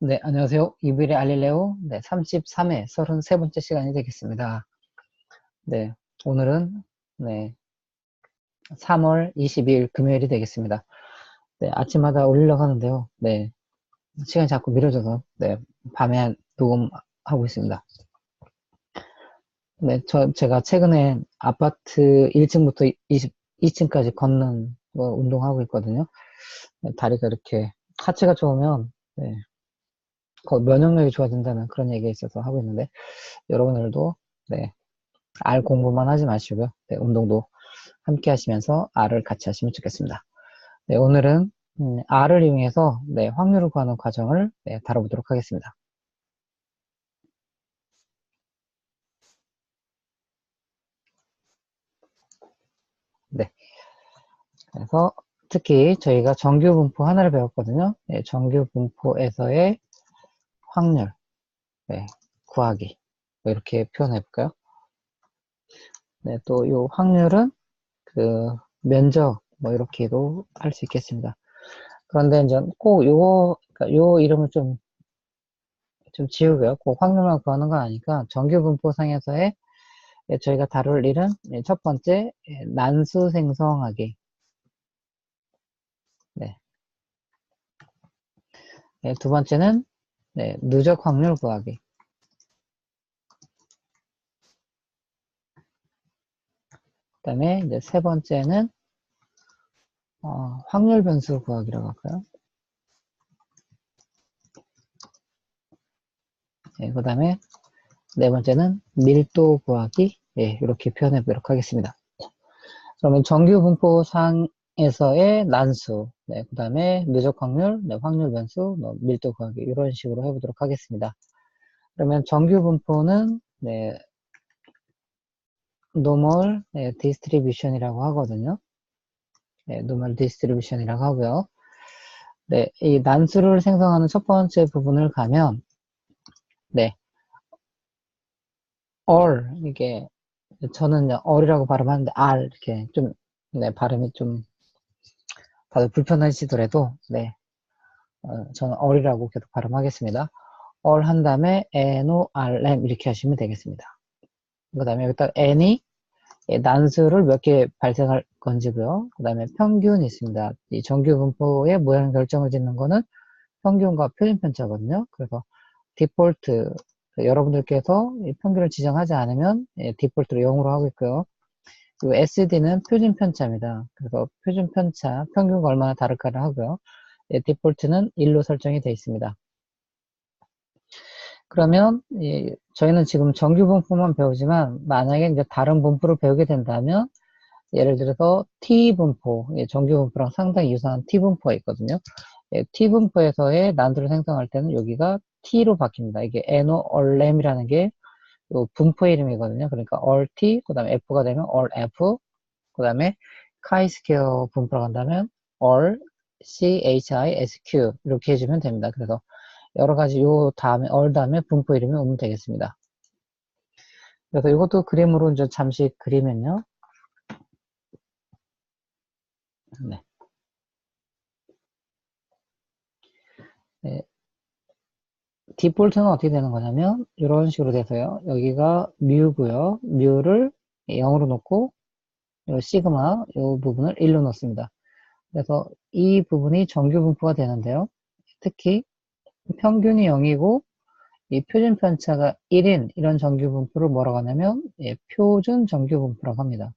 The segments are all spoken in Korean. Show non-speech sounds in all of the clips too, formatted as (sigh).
네, 안녕하세요. 이브일의 알릴레오 네, 33회 33번째 시간이 되겠습니다. 네, 오늘은 네, 3월 22일 금요일이 되겠습니다. 네, 아침마다 올리려고 하는데요. 네, 시간이 자꾸 미뤄져서 네, 밤에 녹음하고 있습니다. 네, 저, 제가 최근에 아파트 1층부터 20, 2층까지 걷는 거 운동하고 있거든요. 네, 다리가 이렇게 하체가 좋으면 네, 면역력이 좋아진다는 그런 얘기가 있어서 하고 있는데 여러분들도 네, 알 공부만 하지 마시고요. 네, 운동도 함께 하시면서 R을 같이 하시면 좋겠습니다. 네, 오늘은 음, R을 이용해서 네, 확률을 구하는 과정을 네, 다뤄보도록 하겠습니다. 네. 그래서 특히 저희가 정규 분포 하나를 배웠거든요. 네, 정규 분포에서의 확률 네, 구하기 뭐 이렇게 표현해 볼까요? 네, 또 이 확률은 그 면적 뭐 이렇게도 할 수 있겠습니다. 그런데 이제 꼭 요거 그러니까 요 이름을 좀 좀 지우고요. 꼭 확률만 구하는 건 아니까 정규 분포상에서의 예, 저희가 다룰 일은 예, 첫 번째 예, 난수 생성하기 네. 네, 두 번째는 네, 누적 확률 구하기. 그 다음에 이제 세 번째는 어, 확률 변수 구하기라고 할까요? 네, 그 다음에 네 번째는 밀도 구하기 예, 이렇게 표현해 보도록 하겠습니다. 그러면 정규 분포 상 에서의 난수, 네, 그 다음에 누적 확률, 네, 확률 변수, 뭐 밀도 구하기 이런 식으로 해보도록 하겠습니다. 그러면 정규 분포는 네, normal 네, distribution이라고 하거든요. 네, normal distribution이라고 하고요. 네, 이 난수를 생성하는 첫 번째 부분을 가면 네, all 이게 저는 all이라고 발음하는데 r 이렇게 좀 네, 발음이 좀 다들 불편하시더라도 네 어, 저는 all이라고 계속 발음하겠습니다. all 한 다음에 no, rm 이렇게 하시면 되겠습니다. 그 다음에 여기다 n이 난수를 몇 개 발생할 건지고요. 그 다음에 평균이 있습니다. 이 정규 분포의 모양 결정을 짓는 거는 평균과 표준 편차거든요. 그래서 디폴트 여러분들께서 평균을 지정하지 않으면 디폴트로 0으로 하고 있고요. 그리고 SD는 표준 편차입니다. 그래서 표준 편차, 평균과 얼마나 다를까를 하고요. 예, 디폴트는 1로 설정이 되어 있습니다. 그러면 예, 저희는 지금 정규 분포만 배우지만 만약에 이제 다른 분포를 배우게 된다면 예를 들어서 T 분포, 예, 정규 분포랑 상당히 유사한 T 분포가 있거든요. 예, T 분포에서의 난도를 생성할 때는 여기가 T로 바뀝니다. 이게 NO 얼렘이라는 게 분포 이름이거든요. 그러니까 all t, 그 다음에 f가 되면 all f, 그 다음에 chi-square 분포로 간다면 all c, h, i, s, q 이렇게 해주면 됩니다. 그래서 여러 가지 요 다음에 all 다음에 분포 이름이 오면 되겠습니다. 그래서 이것도 그림으로 이제 잠시 그리면요. 네. 네. 디폴트는 어떻게 되는 거냐면 이런 식으로 돼서요. 여기가 뮤고요. 뮤를 0으로 놓고 이 시그마 이 부분을 1로 놓습니다. 그래서 이 부분이 정규 분포가 되는데요. 특히 평균이 0이고 이 표준 편차가 1인 이런 정규 분포를 뭐라고 하냐면 예, 표준 정규 분포라고 합니다.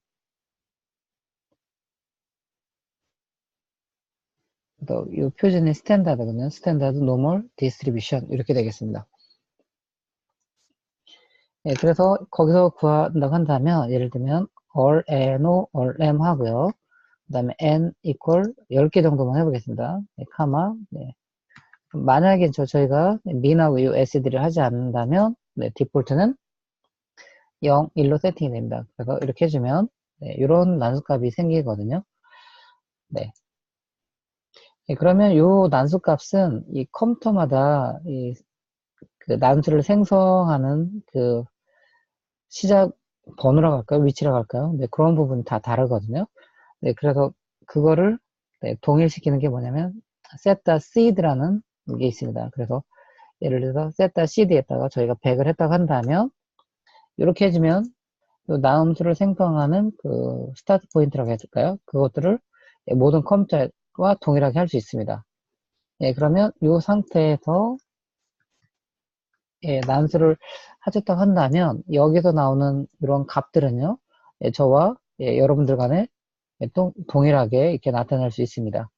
이 표준의 스탠다드거든요. 스탠다드 노멀 디스트리뷰션 이렇게 되겠습니다. 네, 그래서 거기서 구한다고 한다면 예를 들면 all no all m 하고요. 그 다음에 n equal 10개 정도만 해보겠습니다. 네, 카마 네. 만약에 저 저희가 min하고 이 sd를 하지 않는다면 네, 디폴트는 0, 1로 세팅이 됩니다. 그래서 이렇게 해주면 네, 이런 난수값이 생기거든요. 네, 예, 그러면 요 난수 값은 이 컴퓨터마다 이 그 난수를 생성하는 그 시작 번호라고 할까요? 위치라고 할까요? 네, 그런 부분이 다 다르거든요. 네, 그래서 그거를 네, 동일시키는 게 뭐냐면 the seed라는 게 있습니다. 그래서 예를 들어서 세타 cd에다가 저희가 100을 했다고 한다면 이렇게 해주면 요 나음수를 생성하는 그 스타트 포인트라고 해야 될까요? 그것들을 모든 컴퓨터 와 동일하게 할 수 있습니다. 예, 그러면 이 상태에서 예, 난수를 하셨다고 한다면 여기서 나오는 이런 값들은요 예, 저와 예, 여러분들 간에 예, 동, 동일하게 이렇게 나타날 수 있습니다.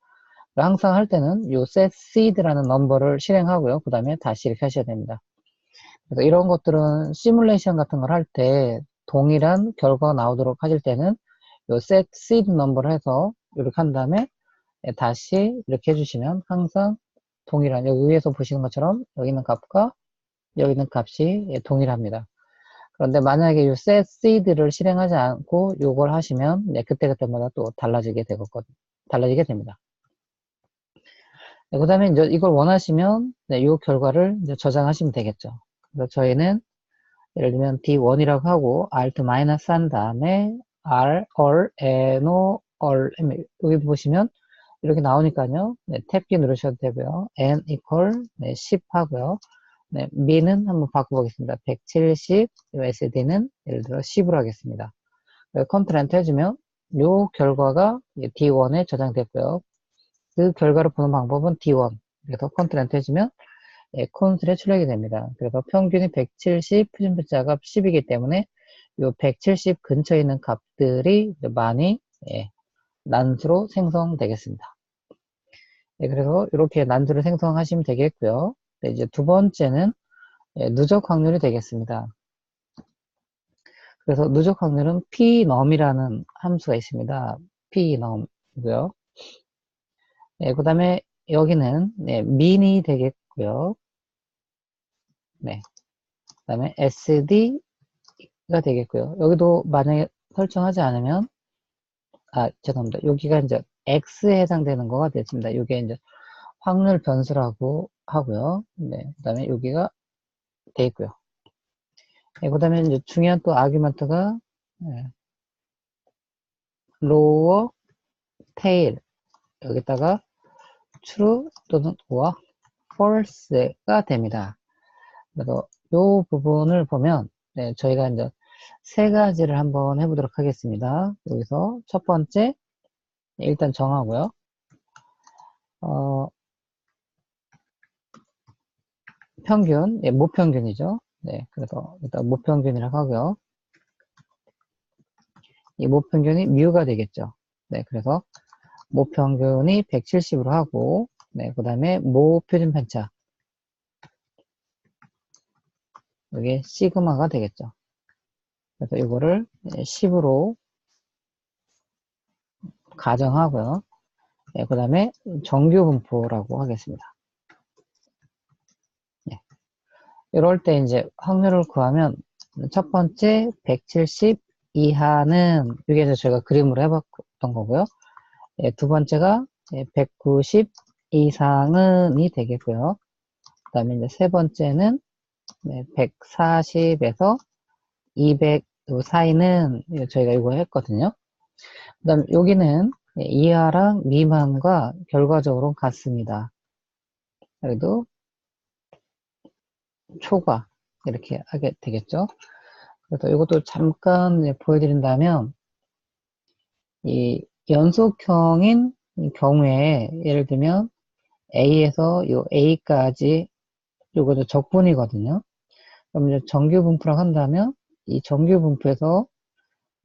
항상 할 때는 요 set seed라는 넘버를 실행하고요. 그 다음에 다시 이렇게 하셔야 됩니다. 그래서 이런 것들은 시뮬레이션 같은 걸 할 때 동일한 결과가 나오도록 하실 때는 요 set seed 넘버를 해서 이렇게 한 다음에 예, 다시 이렇게 해주시면 항상 동일한 여기 위에서 보시는 것처럼 여기 있는 값과 여기 있는 값이 예, 동일합니다. 그런데 만약에 이 set seed를 실행하지 않고 이걸 하시면 네, 그때그때마다 또 달라지게 되거든 달라지게 됩니다. 네, 그 다음에 이제 이걸 원하시면 네, 이 결과를 저장하시면 되겠죠. 그래서 저희는 예를 들면 D1이라고 하고 Alt 마이너스 한 다음에 R, or, N-O, or 여기 보시면 이렇게 나오니까요. 네, 탭키 누르셔도 되고요. N equal 네, 10 하고요. 네, B는 한번 바꿔보겠습니다. 170, SD는 예를 들어 10으로 하겠습니다. 컨트롤 엔터 해주면 이 결과가 D1에 저장됐고요. 그 결과를 보는 방법은 D1. 그래서 컨트롤 엔터 해주면 예, 콘솔에 출력이 됩니다. 그래서 평균이 170, 표준분자가 10이기 때문에 이170 근처에 있는 값들이 많이 예, 난수로 생성되겠습니다. 예, 그래서 이렇게 난수를 생성하시면 되겠고요. 네, 이제 두 번째는 예, 누적 확률이 되겠습니다. 그래서 누적 확률은 pnum이라는 함수가 있습니다. pnum이고요. 네, 그 다음에 여기는 네, min이 되겠고요. 네. 그 다음에 SD가 되겠고요. 여기도 만약에 설정하지 않으면, 아, 죄송합니다. 여기가 이제 X에 해당되는 거가 됐습니다. 이게 이제 확률 변수라고 하고요. 네. 그 다음에 여기가 돼 있고요. 네, 그 다음에 이제 중요한 또 아규먼트가, 네. lower tail. 여기다가 true 또는 or false가 됩니다. 그래서 이 부분을 보면 네, 저희가 이제 세 가지를 한번 해보도록 하겠습니다. 여기서 첫 번째 일단 정하고요. 어, 평균, 예, 모평균이죠. 네, 그래서 일단 모평균이라고 하고요. 이 모평균이 뮤가 되겠죠. 네, 그래서 모평균이 170으로 하고, 네, 그 다음에 모표준 편차. 이게 시그마가 되겠죠. 그래서 이거를 10으로 가정하고요. 네, 그 다음에 정규 분포라고 하겠습니다. 네. 이럴 때 이제 확률을 구하면 첫 번째 170 이하는 여기에서 제가 그림으로 해봤던 거고요. 네, 두 번째가 190 이상은이 되겠고요. 그 다음에 이제 세 번째는 140에서 200 사이는 저희가 이거 했거든요. 그 다음 여기는 이하랑 미만과 결과적으로 같습니다. 그래도 초과 이렇게 하게 되겠죠. 그래서 이것도 잠깐 보여드린다면 이 연속형인 경우에 예를 들면 A에서 요 A까지 요거도 적분이거든요. 그럼 이제 정규 분포라고 한다면 이 정규 분포에서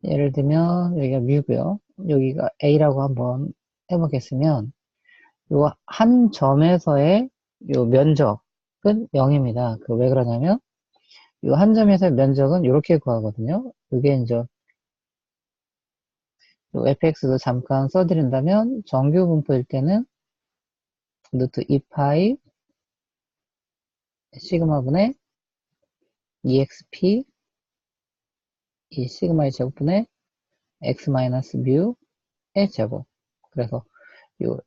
예를 들면 여기가 뮤고요. 여기가 A라고 한번 해보겠으면 요 한 점에서의 요 면적은 0입니다. 그 왜 그러냐면 요 한 점에서의 면적은 이렇게 구하거든요. 그게 이제 요 fx도 잠깐 써드린다면 정규 분포일 때는 루트 2파이 시그마분의 exp 이 시그마의 제곱분의 x 마이너스 뮤의 제곱 그래서 요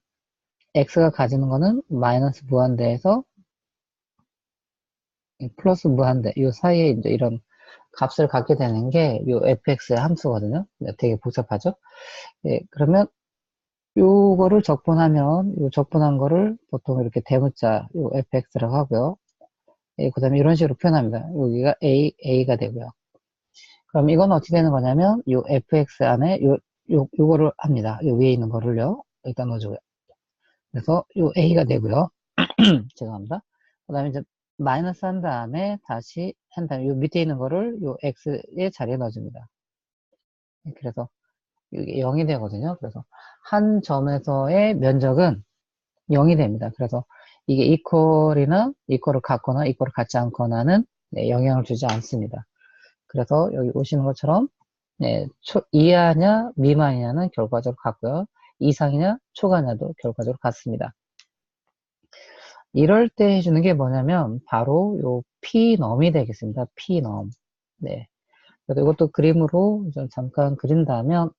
x가 가지는 거는 마이너스 무한대에서 플러스 무한대 요 사이에 이제 이런 값을 갖게 되는 게요 fx의 함수거든요 네, 되게 복잡하죠 예, 그러면 요거를 적분하면 요 적분한 거를 보통 이렇게 대문자 요 fx라고 하고요 그 다음에 이런 식으로 표현합니다. 여기가 A, A가 되고요. 그럼 이건 어떻게 되는 거냐면, 요 fx 안에 요, 요, 요거를 합니다. 요 위에 있는 거를요. 여기다 넣어주고요. 그래서 요 A가 되고요. (clears throat) 죄송합니다. 그 다음에 이제 마이너스 한 다음에 다시 한 다음에 요 밑에 있는 거를 요 X의 자리에 넣어줍니다. 그래서 이게 0이 되거든요. 그래서 한 점에서의 면적은 0이 됩니다. 그래서 이게 이퀄이나 이퀄을 같거나 이퀄을 같지 않거나는 네, 영향을 주지 않습니다. 그래서 여기 오시는 것처럼 네, 초, 이하냐 미만이냐는 결과적으로 같고요. 이상이냐 초과냐도 결과적으로 같습니다. 이럴 때 해주는 게 뭐냐면 바로 요 P넘이 되겠습니다. P넘. 네. 그래서 이것도 그림으로 좀 잠깐 그린다면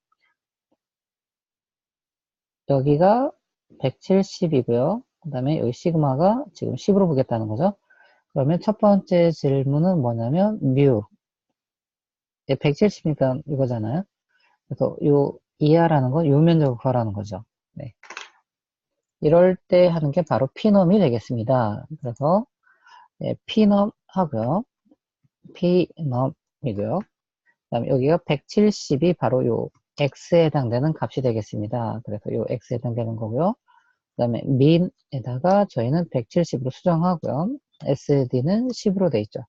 여기가 170이고요. 그 다음에 여기 시그마가 지금 10으로 보겠다는 거죠. 그러면 첫 번째 질문은 뭐냐면 뮤 170이니까 이거잖아요. 그래서 요 이하라는 건 요 면적을 구하라는 거죠. 네. 이럴 때 하는 게 바로 피넘이 되겠습니다. 그래서 네, 피넘 하고요. 피넘이고요. 그 다음에 여기가 170이 바로 요 x에 해당되는 값이 되겠습니다. 그래서 요 x에 해당되는 거고요. 그 다음에 민에다가 저희는 170으로 수정하고요. SD는 10으로 돼 있죠.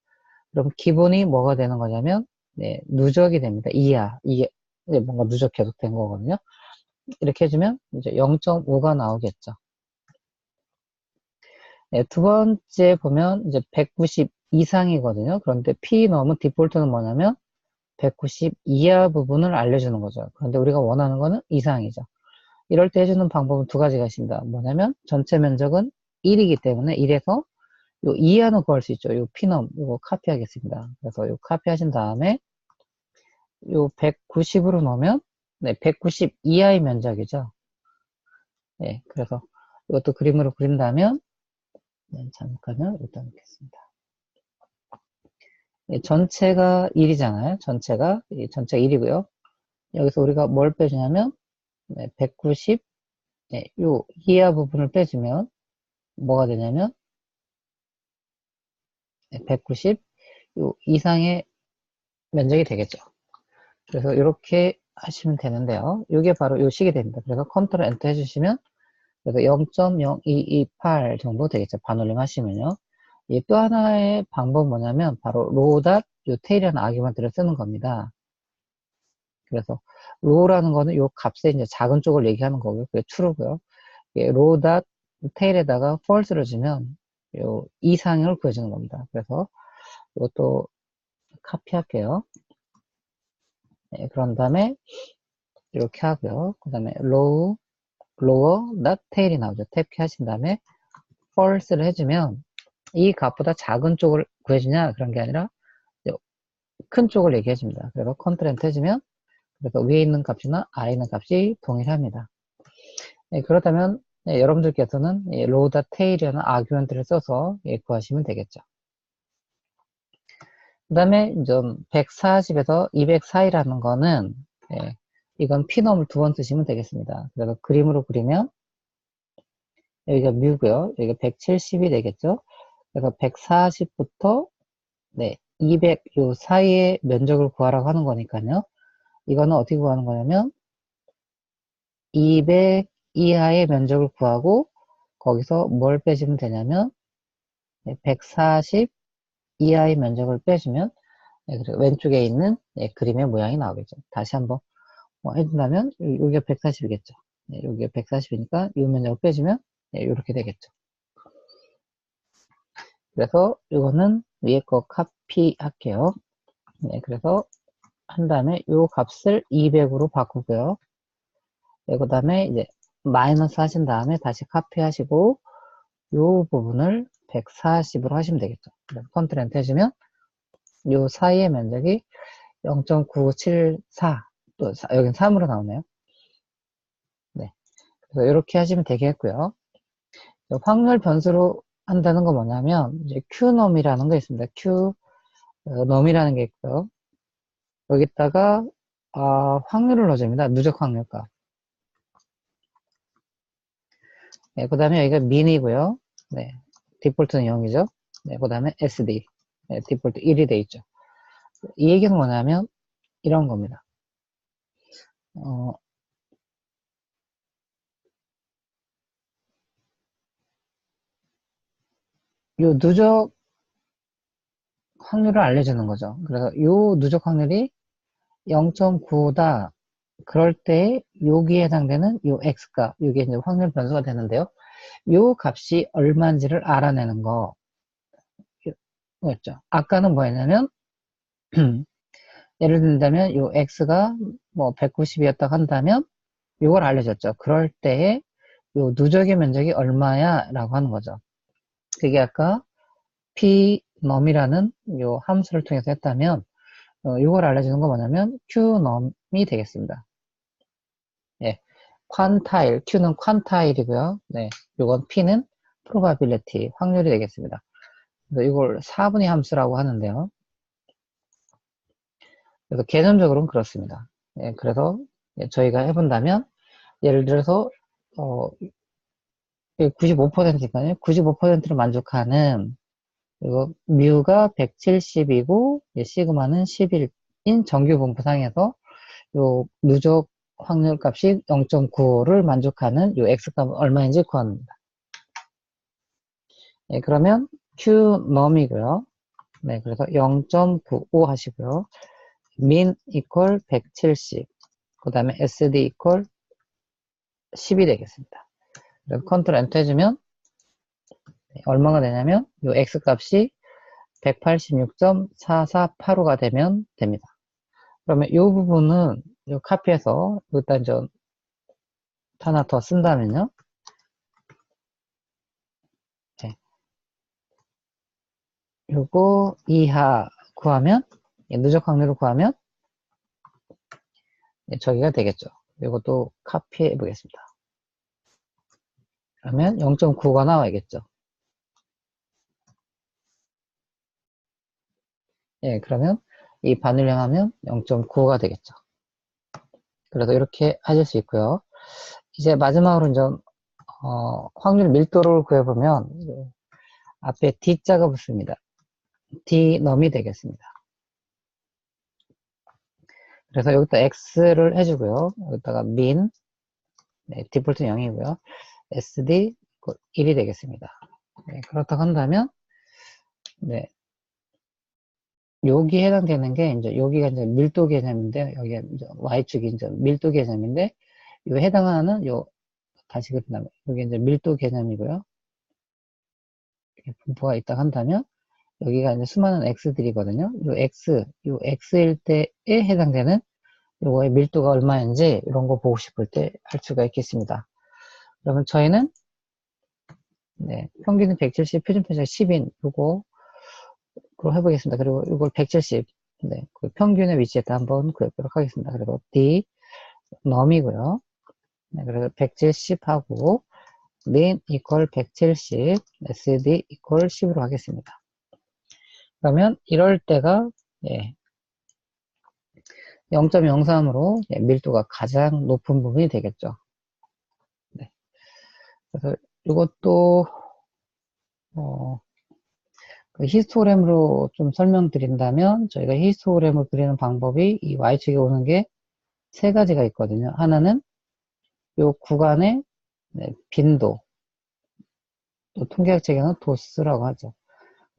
그럼 기본이 뭐가 되는 거냐면 네, 누적이 됩니다. 이하, 이게 뭔가 누적 계속 된 거거든요. 이렇게 해주면 이제 0.5가 나오겠죠. 네, 두 번째 보면 이제 190 이상이거든요. 그런데 P 넘은 디폴트는 뭐냐면 190 이하 부분을 알려주는 거죠. 그런데 우리가 원하는 거는 이상이죠. 이럴 때 해주는 방법은 두 가지가 있습니다. 뭐냐면 전체 면적은 1이기 때문에 1에서 요 이하는 구할 수 있죠. 요 피넘 이거 카피하겠습니다. 그래서 요 카피하신 다음에 요 190으로 넣으면 네, 190 이하의 면적이죠. 네, 그래서 이것도 그림으로 그린다면 네, 잠깐요. 일단 놓겠습니다. 네, 전체가 1이잖아요. 전체가 전체가 1이고요. 여기서 우리가 뭘 빼주냐면 네, 190 네, 요 이하 부분을 빼주면 뭐가 되냐면 190요 이상의 면적이 되겠죠. 그래서 이렇게 하시면 되는데요. 이게 바로 요 식이 됩니다. 그래서 컨트롤 엔터 해주시면 그래서 0.0228 정도 되겠죠. 반올림 하시면요. 또 하나의 방법 뭐냐면 바로 로닷 요 테일이라는 아규먼트를 쓰는 겁니다. 그래서 로라는 거는 요 값의 이제 작은 쪽을 얘기하는 거고요. 그게 true고요. 로닷 테일에다가 false를 주면 요 이상을 구해주는 겁니다. 그래서 이것도 카피할게요. 네, 그런 다음에 이렇게 하고요. 그 다음에 low, lower, not tail이 나오죠. 탭키 하신 다음에 false를 해주면 이 값보다 작은 쪽을 구해주냐 그런 게 아니라 큰 쪽을 얘기해 줍니다. 그래서 컨트롤 해주면 그래서 위에 있는 값이나 아래 있는 값이 동일합니다. 네, 그렇다면 네, 여러분들께서는 예, 로다 테일이라는 아규먼트를 써서 예, 구하시면 되겠죠. 그 다음에 좀 140에서 200 사이라는 거는 예, 이건 피넘을 두 번 쓰시면 되겠습니다. 그래서 그림으로 그리면 여기가 뮤고요. 여기가 170이 되겠죠. 그래서 140부터 네, 200 요 사이의 면적을 구하라고 하는 거니까요. 이거는 어떻게 구하는 거냐면 200 이하의 면적을 구하고 거기서 뭘 빼주면 되냐면 140 이하의 면적을 빼주면 네, 왼쪽에 있는 네, 그림의 모양이 나오겠죠. 다시 한번 뭐 해준다면 여기가 140이겠죠. 네, 여기가 140이니까 이 면적을 빼주면 네, 이렇게 되겠죠. 그래서 이거는 위에 거 카피 할게요. 네, 그래서 한 다음에 이 값을 200으로 바꾸고요. 네, 그 다음에 이제 마이너스 하신 다음에 다시 카피 하시고 이 부분을 140으로 하시면 되겠죠. 컨트롤 엔터 해주면 이 사이의 면적이 0.974, 또 여긴 3으로 나오네요. 네. 그래서 이렇게 하시면 되겠고요. 확률 변수로 한다는 건 뭐냐면 이제 Q놈이라는 거 있습니다. Q 어, 게 있고요. 여기다가 아, 확률을 넣어줍니다. 누적 확률값. 네, 그 다음에 여기가 민이고요. 네, 디폴트는 0이죠. 네, 그 다음에 SD, 네, 디폴트 1이 돼 있죠. 이 얘기는 뭐냐면 이런 겁니다. 어, 요 누적 확률을 알려주는 거죠. 그래서 요 누적 확률이 0.9다. 그럴 때 여기에 해당되는 요 x가 이게 이제 확률 변수가 되는데요. 요 값이 얼마인지를 알아내는 거 였죠. 아까는 뭐였냐면 (clears throat) 예를 든다면 요 x가 뭐 190이었다 한다면 요걸 알려줬죠. 그럴 때에 요 누적의 면적이 얼마야 라고 하는 거죠. 그게 아까 pnom이라는 요 함수를 통해서 했다면 어, 이걸 알려주는 거 뭐냐면 qnom이 되겠습니다. 예, 퀀타일, q는 퀀타일이고요. 네, 요건 p는 probability, 확률이 되겠습니다. 그래서 이걸 4분의 함수라고 하는데요. 그래서 개념적으로는 그렇습니다. 예, 그래서 저희가 해본다면 예를 들어서 어, 95%니까요. 95%를 만족하는 그리고 뮤가 170이고 시그마는 11인 정규 분포상에서 요 누적 확률 값이 0.95를 만족하는 요 x값은 얼마인지 구합니다. 네, 그러면 q 넘이고요. 네, 그래서 0.95 하시고요. min equal 170. 그 다음에 sd equal 10이 되겠습니다. 그래서 컨트롤 엔터 해주면 네, 얼마가 되냐면 이 x 값이 186.4485가 되면 됩니다. 그러면 이 부분은 이 카피해서 일단 좀 하나 더 쓴다면요. 네. 요거 이하 구하면 누적 확률을 구하면 네, 저기가 되겠죠. 이것도 카피해 보겠습니다. 그러면 0.9가 나와야겠죠. 예, 그러면 이 반을 향하면 0.95가 되겠죠. 그래서 이렇게 하실 수 있고요. 이제 마지막으로 이제 어, 확률 밀도를 구해보면 앞에 D자가 붙습니다. D 넘이 되겠습니다. 그래서 여기다 X를 해주고요. 여기다가 min, 네, 디폴트 0이고요. SD 1이 되겠습니다. 네, 그렇다고 한다면 네, 여기 해당되는 게 이제 여기가 이제 밀도 개념인데 여기 이제 y축이 이제 밀도 개념인데 요 해당하는 요 다시 그린다면 여기 이제 밀도 개념이고요. 분포가 있다 한다면 여기가 이제 수많은 x들이거든요. 요 x, 요 x일 때에 해당되는 요거의 밀도가 얼마인지 이런 거 보고 싶을 때 할 수가 있겠습니다. 그러면 저희는 네, 평균은 170, 표준 편차가 10인 요거 그걸 해보겠습니다. 그리고 이걸 170, 네, 그 평균의 위치에다 한번 구해보도록 하겠습니다. 그리고 D, 넘이고요. 네, 그래서 170하고 min equal 170, sd equal 10으로 하겠습니다. 그러면 이럴 때가 예, 0.03으로 예, 밀도가 가장 높은 부분이 되겠죠. 네. 그래서 이것도 어, 그 히스토그램으로 좀 설명드린다면 저희가 히스토그램을 그리는 방법이 이 y축에 오는 게 세 가지가 있거든요. 하나는 이 구간의 네, 빈도 또 통계학 책에는 도스라고 하죠.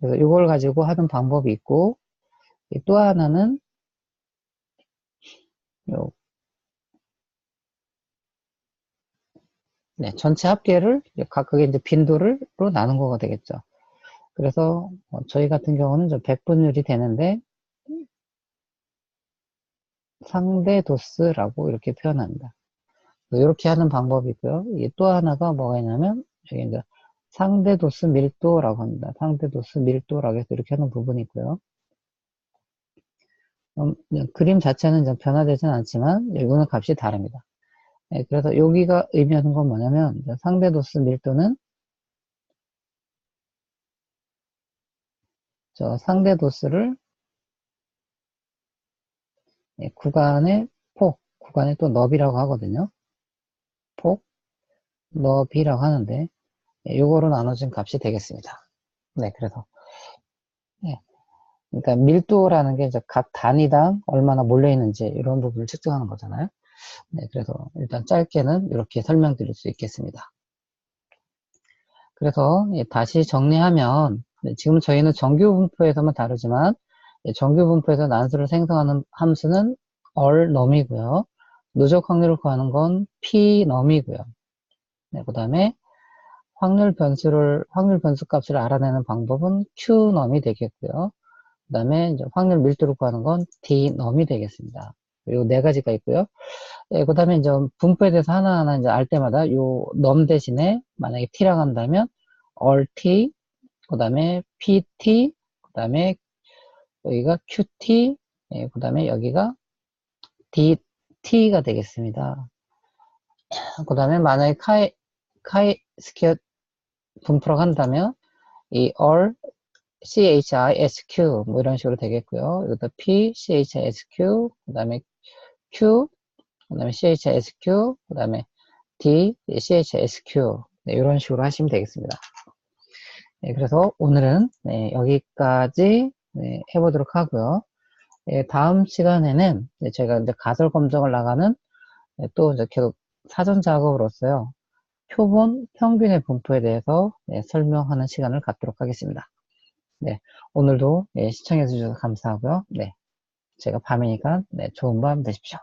그래서 이걸 가지고 하는 방법이 있고 또 하나는 요 네, 전체 합계를 각각의 이제 빈도를 로 나눈 거가 되겠죠. 그래서 어, 저희 같은 경우는 좀 100분율이 되는데 상대 도스라고 이렇게 표현합니다. 이렇게 하는 방법이 있고요. 또 하나가 뭐가 있냐면 여기 이제 상대 도스 밀도라고 합니다. 상대 도스 밀도라고 해서 이렇게 하는 부분이 있고요. 음, 그림 자체는 좀 변화되진 않지만 이거는 값이 다릅니다. 네, 그래서 여기가 의미하는 건 뭐냐면 상대 도스 밀도는 저 상대 도스를 네, 구간의 폭, 구간의 또 너비라고 하거든요. 폭, 너비라고 하는데 네, 요거로 나눠진 값이 되겠습니다. 네, 그래서 그러니까 밀도라는 게 이제 각 단위당 얼마나 몰려 있는지 이런 부분을 측정하는 거잖아요. 네, 그래서 일단 짧게는 이렇게 설명드릴 수 있겠습니다. 그래서 예, 다시 정리하면 네, 지금 저희는 정규 분포에서만 다루지만 예, 정규 분포에서 난수를 생성하는 함수는 얼 넘이고요. 누적 확률을 구하는 건 p 넘이고요. 네, 그 다음에 확률 변수를 확률 변수 값을 알아내는 방법은 q 넘이 되겠고요. 그 다음에 확률 밀도를 구하는 건 d 넘이 되겠습니다. 그리고 네 가지가 있고요. 예, 그 다음에 이제 분포에 대해서 하나하나 이제 알 때마다 요 넘 대신에 만약에 t라고 한다면 all t, 그 다음에 pt, 그 다음에 여기가 qt, 예, 그 다음에 여기가 dt가 되겠습니다. (clears throat) 그 다음에 만약에 카이, 카이 스퀘어 분포라고 한다면 이 all CHISQ 뭐 이런 식으로 되겠고요. 여기다 P, CHISQ, 그 다음에 Q, 그 다음에 CHISQ, 그 다음에 D, CHISQ 네, 이런 식으로 하시면 되겠습니다. 네, 그래서 오늘은 네, 여기까지 네, 해보도록 하고요. 네, 다음 시간에는 네, 제가 이제 가설 검정을 나가는 네, 또 이제 계속 사전 작업으로서요. 표본 평균의 분포에 대해서 네, 설명하는 시간을 갖도록 하겠습니다. 네, 오늘도 네, 시청해 주셔서 감사하고요. 네, 제가 밤이니까 네, 좋은 밤 되십시오.